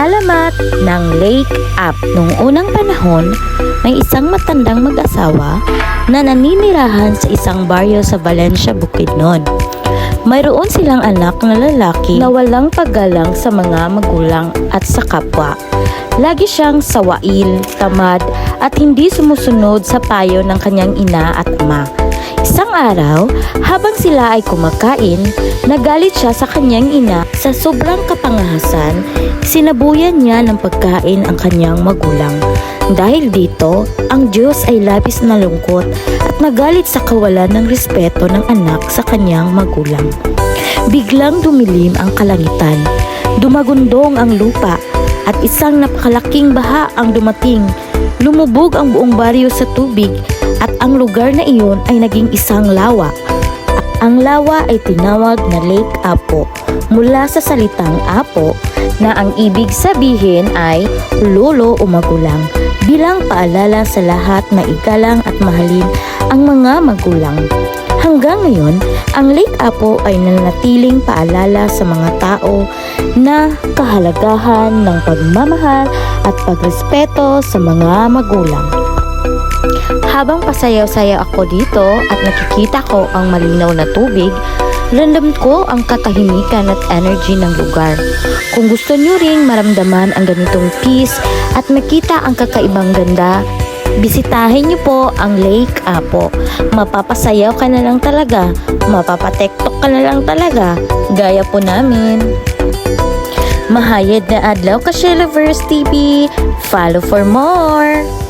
Alamat ng Lake Up. Noong unang panahon, may isang matandang mag-asawa na naninirahan sa isang baryo sa Valencia, Bukidnon. Mayroon silang anak na lalaki na walang paggalang sa mga magulang at sa kapwa. Lagi siyang sawail, tamad at hindi sumusunod sa payo ng kanyang ina at ama. Isang araw, habang sila ay kumakain, nagalit siya sa kanyang ina sa sobrang kapangahasan, sinabuyan niya ng pagkain ang kanyang magulang. Dahil dito, ang Diyos ay labis na lungkot at nagalit sa kawalan ng respeto ng anak sa kanyang magulang. Biglang dumilim ang kalangitan, dumagundong ang lupa, at isang napakalaking baha ang dumating. Lumubog ang buong baryo sa tubig at ang lugar na iyon ay naging isang lawa. Ang lawa ay tinawag na Lake Apo mula sa salitang Apo na ang ibig sabihin ay lolo o magulang bilang paalala sa lahat na igalang at mahalin ang mga magulang. Hanggang ngayon, ang Lake Apo ay nanatiling paalala sa mga tao na kahalagahan ng pagmamahal at pagrespeto sa mga magulang. Habang pasayaw-sayaw ako dito at nakikita ko ang malinaw na tubig, ramdam ko ang katahimikan at energy ng lugar. Kung gusto nyo ring maramdaman ang ganitong peace at makita ang kakaibang ganda, bisitahin nyo po ang Lake Apo. Mapapasayaw ka na lang talaga, mapapatektok ka na lang talaga, gaya po namin. Mahayad na adlaw ka, Shellverse TV. Follow for more!